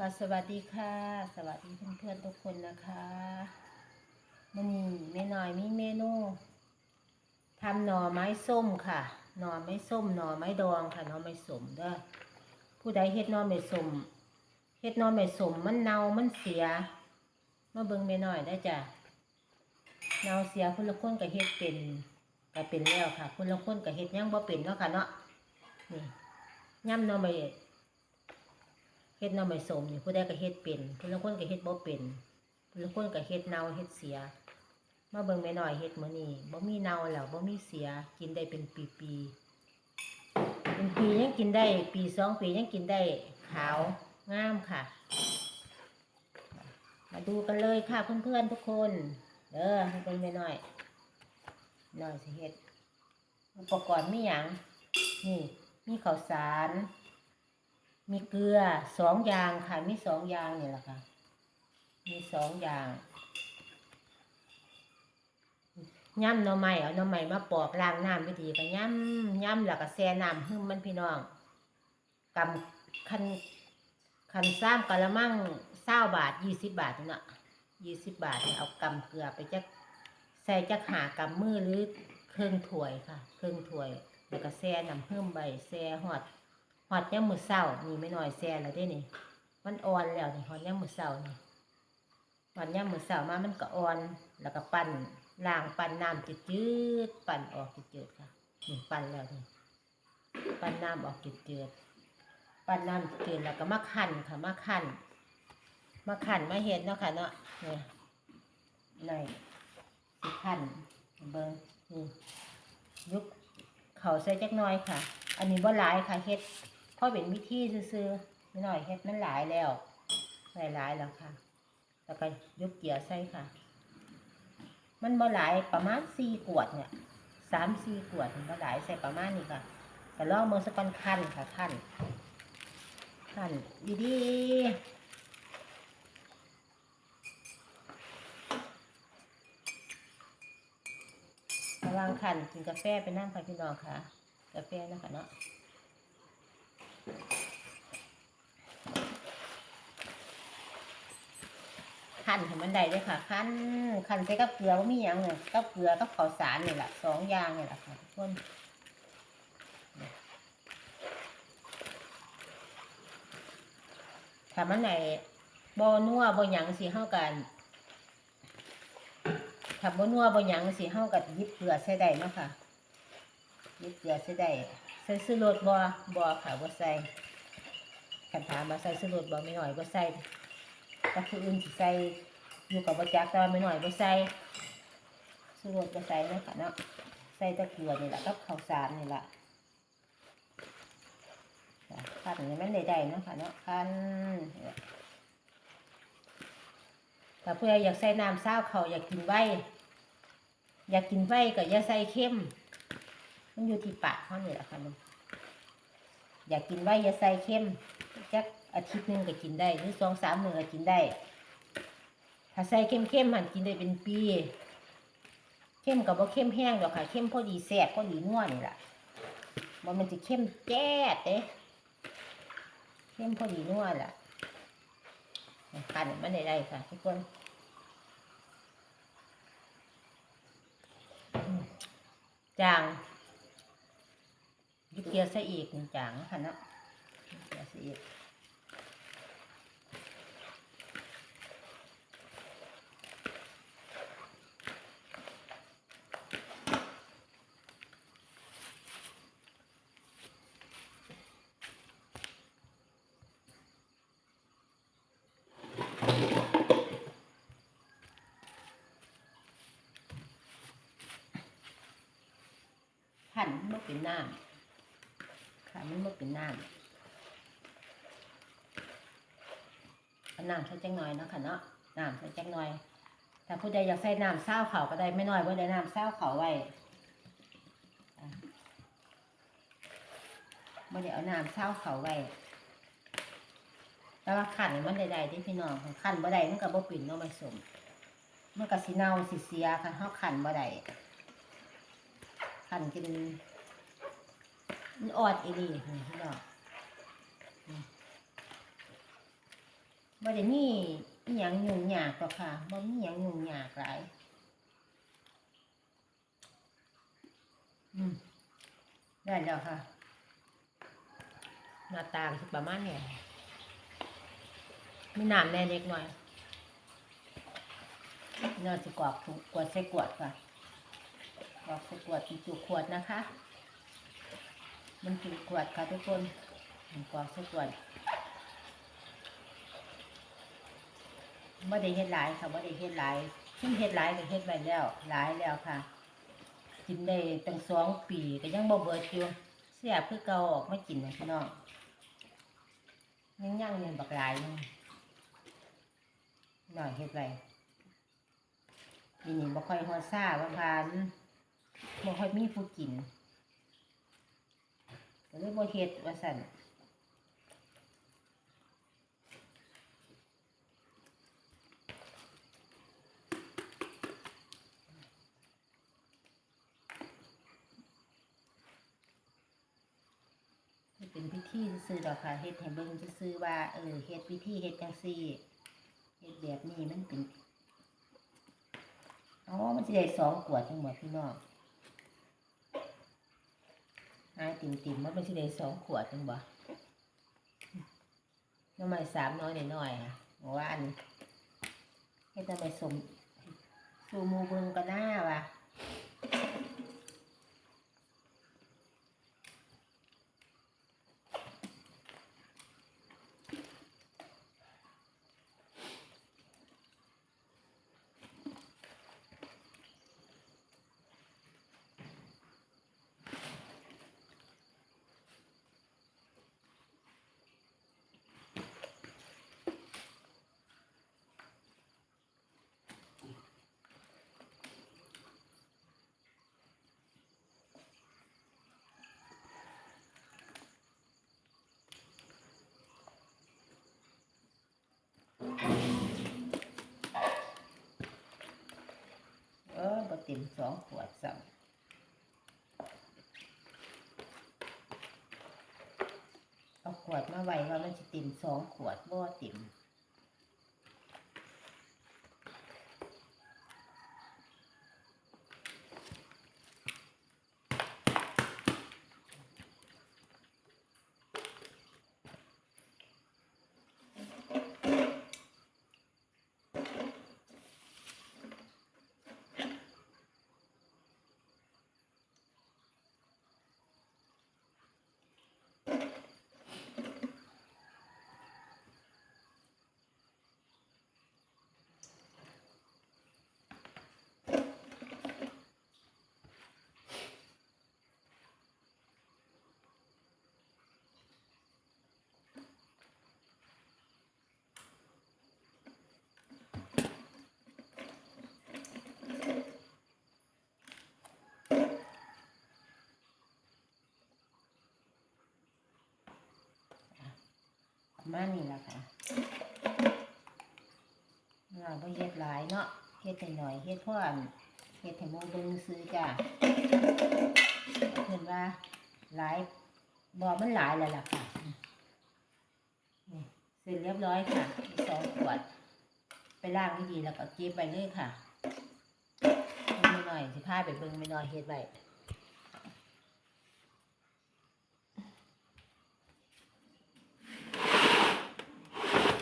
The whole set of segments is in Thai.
ค่ะสวัสดีค่ะ สวัสดีเพื่อนๆทุกคนนะคะมันนี้แม่น้อยมีเมนูทำหน่อไม้ส้มค่ะ หน่อไม้ส้มหน่อไม้ดองค่ะหน่อไม้สมเด้อผู้ใดเฮ็ดหน่อไม้สมเฮ็ดหน่อไม้สมมันเน่ามันเสียมาเบิ่งแม่น้อยได้จ้ะเน่าเสียคนละคนก็เฮ็ดเป็นก็เป็นแล้วค่ะคนละคนก็เฮ็ดยังบ่เป็นเนาะค่ะเนาะนี่ย่ำหน่อไม้ ฮ็ดหน่อไม้สมนี่ผู้ใดก็เฮ็ดเป็นผู้ลางคนก็เฮ็ดบ่เป็นผู้ลางคนก็เฮ็ดเน่าเฮ็ดเสียมาเบิ่งแม่น้อยเฮ็ดมื้อนี้บ่มีเน่าแล้วบ่มีเสียกินได้เป็นปีๆเป็นปียังกินได้ปีสองปียังกินได้ขาวงามค่ะ มาดูกันเลยค่ะเพื่อนๆทุกคนเด้อให้เบิ่งแม่น้อยน้อยสิเฮ็ดอุปกรณ์มีหยังนี่มีข้าวสาร มีเกลือสองอย่างค่ะ มีสองอย่างนี่แหละค่ะ มีสองอย่างย่ำหน่อไม้เอาหน่อไม้มาปอกล้างน้ำไปดีก็ย่ำย่ำแล้วก็แช่น้ำหึมมันพี่น้องกำคันคันซ้ำกะละมังเศร้าบาทยี่สิบบาทนี่เนาะยี่สิบบาทเอากำเกลือไปจักใส่จักหากำมือหรือเครื่องถ้วยค่ะ เครื่องถ้วย แล้วก็แช่น้ำหึ่มใบแช่หอด อดยามมือเศร้านี่ไม่น้อยแซ่แล้วเด้นี่มันอ่อนแล้วนี่หอดยามมือเศร้านี่หอดยามมือเศร้ามามันก็อ่อน แล้วก็ปั่นล้างปั่นน้ำจืดๆปั่นออกจืดๆค่ะนี่ปั่นแล้วนี่ปั่นน้ำออกจืดๆปั่นน้ำจืดแล้วก็มาคั่นค่ะมาคั่นมาคั่นมาเห็ดเนาะค่ะเนาะเนี่นี่สิคั่นเบิ่งนี่ยุกเขาใส่จักน่อยค่ะ อันนี้บ่หลายค่ะเฮ็ด เพราะเป็นวิธีซื่อๆไม่น้อยเฮ็ดมันหลายแล้วหลายหลายแล้วค่ะ แล้วก็ยกเกียร์ใส่ค่ะ มันบ่หลายประมาณสี่ขวดเนี่ยสามสี่ขวดมันบ่หลายใส่ประมาณนี้ค่ะแต่ลองมือสักกันคันค่ะคันคันดีๆระวังคันกินกาแฟไปนั่งค่ะพี่น้องค่ะ กาแฟนะคะเนาะ ขั้นให้มันได้เลยค่ะขั้นขั้นใส่กับเกลือว่ามีอย่างเนี่ยกับเกลือกับข้าวสารนี่แหละสองอย่างนี่แหละค่ะทุกคนถ้ามันไหนบ่นัวบ่ยังสิเฮากันถ้าบ่นัวบ่ยังสิเฮากับยิบเกลือใส่ได้เนาะค่ะนี่เกลือใส่ได้ ใส่ซื้อรสบ่บ่ค่ะบ่ใส่คันถามมาใส่ซื้อรสบ่ไม่หน่อยบ่ใส่แต่ผู้อื่นสิใส่อยู่กับบ่จักแต่ว่าไม่หน่อยบ่ใส่ซื้อรสบ่ใส่เนะค่ะเนาะใส่ต่เกลือนี่แหละกับข้าวสารนี่แหละจ้ะคั้นให้มันได้ได้เนาะค่ะเนาะคั้นถ้าเพื่ออยากใส่น้ำซาวเขาอยากกินไว้ อยากกินไว้ก็อย่าใส่เค็ม มันอยู่ที่ปากเขาเนี่ยแหละค่ะมันอยากกินไว้อย่าใส่เข้มจักอาทิตย์หนึ่งก็กินได้หรือสองสามมื้อก็กินได้ ถ้าใส่เข้มเข้มๆมันกินได้เป็นปี เข้มกับว่าเข้มแห้งดอกค่ะ เข้มพอดีแซ่บพอดีนัวนี่แหละมันมันจะเข้มแจ๊ดเด้เข้มพอดีนัวแหละคันมันได้ได้ค่ะทุกคนจาง เกียร์ซะอีกจางนะคะเนาะเกียร์ซะอีกหั่นมันเป็นน้ำ มันมันเป็นน้ำน้ำใส่จังหน่อยนะค่ะเนาะน้ำใส่จังหน่อยถ้าผู้ใดอยากใส่น้ำเศร้าเขาก็ได้ไม่น้อยว่าได้น้ำเศร้าเขาไว้ไม่ได้เอาน้ำเศร้าเขาไว้แต่ว่าขันมันได้ๆที่พี่น้องขันบ่ได้มันก็บ่ปิ่นเนาะไม่สมมันก็สิเน่าสิเสียค่ะเฮาขันบ่ได้ขันกิน มันอ่อนอีหลีนี่พี่น้องบ่ได้มีอหยังยุ่งยากหรอกค่ะบ่มีหยังยุ่งยากหลายอืมได้แล้วค่ะหน้าตาก็สิประมาณนี้มีน้ำแน่เล็กหน่อยนื้อสิกรอกถูกกวดใส่กวดค่ะกรอกใส่กวดจุกขวดนะคะ มันจุขวดค่ะทุกคนมันกรอกใส่กขวดไม่ได้เฮ็ดหลายค่ะไม่ได้เฮ็ดหลายซึ่งเฮ็ดหลายก็เฮ็ดไปแล้วหลายแล้วค่ะ กินได้ตั้งสองปีก็ยังบ่เบิดอยู่เสียเพื่อเก่าออกมากินนะพี่น้องยังย่างเงินบักหลายหน่อยเฮ็ดไปปีนี้บ่ค่อยฮอดซ่าบางพานบ่ค่อยมีผู้กิน ก็เลยบ่เฮ็ดว่าซั่นเป็นพิธีซื่อดอกค่ะเฮ็ดให้เบิ่งซื่อว่าเออเฮ็ดพิธีเฮ็ดจังซี่เฮ็ดแบบนี้มันเป็นอ๋อมันสิได้สองขวดจังหมดพี่น้อง หาติ่มๆมันเป็นสิได้สองขวดจังบ่น้ำมันสามน้อยหน่อยค่ะบอกว่าอันเฮ็ดทำไมสมสูมูเบิงก็น่าว่ะ เต็มสองขวดสองเอาขวดมาไว้ว่ามันจะเต็มสองขวดบ่เต็ม มานี้ละค่ะเราบ่เฮ็ดหลายเนาะเฮ็ดหน่อยเฮ็ดพ่อนเฮ็ดให้หมูเบิ่งซื้อจ้ะเพิ่นว่าหลายบ่มันหลายแล้วล่ะค่ะนี่เสร็จเรียบร้อยค่ะสองขวด ไปล้างให้ดีแล้วก็เก็บไปเลยค่ะเบิ่งหน่อยสิพาไปเบิ่งไม่น้อยเฮ็ดไว้ อุ๊ยเสียเออ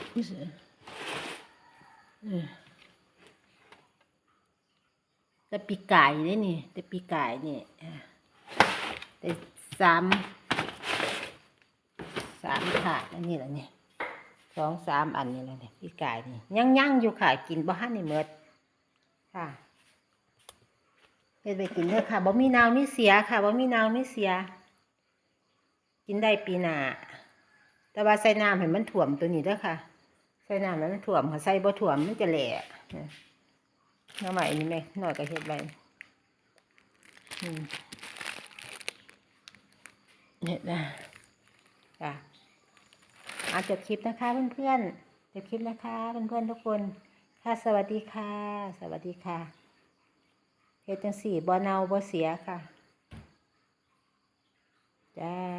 แต่ปีกายนี่นี่ แต่ปีกายนี่เออแต่สามสามถาดอันนี้แหละเนี่ยสองสามอันนี่แหละเนี่ยปีกายนี่ยังยังอยู่ค่ะกินบ่ฮั่นนี่เมดค่ะเฮ็ดไปกินเด้อค่ะบ่มีนาวมีเสียค่ะบ่มีนาวมีเสีย กินได้ปีหน้าแต่ว่าใส่น้ำให้มันถ่วมตัวนี้เด้อค่ะ ส่น้ำให้มันถ่วมค่ะใส่บ่ถ่วมมันจะแหล่นะน้ำใหม่นี่แม่หน่อยก็เฮ็ดไปอืมเฮ็ดนะจ้ะอาจบคลิปนะคะเพื่อนๆจบคลิปนะคะเพื่อนๆทุกคน ค่ะสวัสดีค่ะ สวัสดีค่ะเฮ็ดจังสี่บ่เนาบ่เสียค่ะ จ้า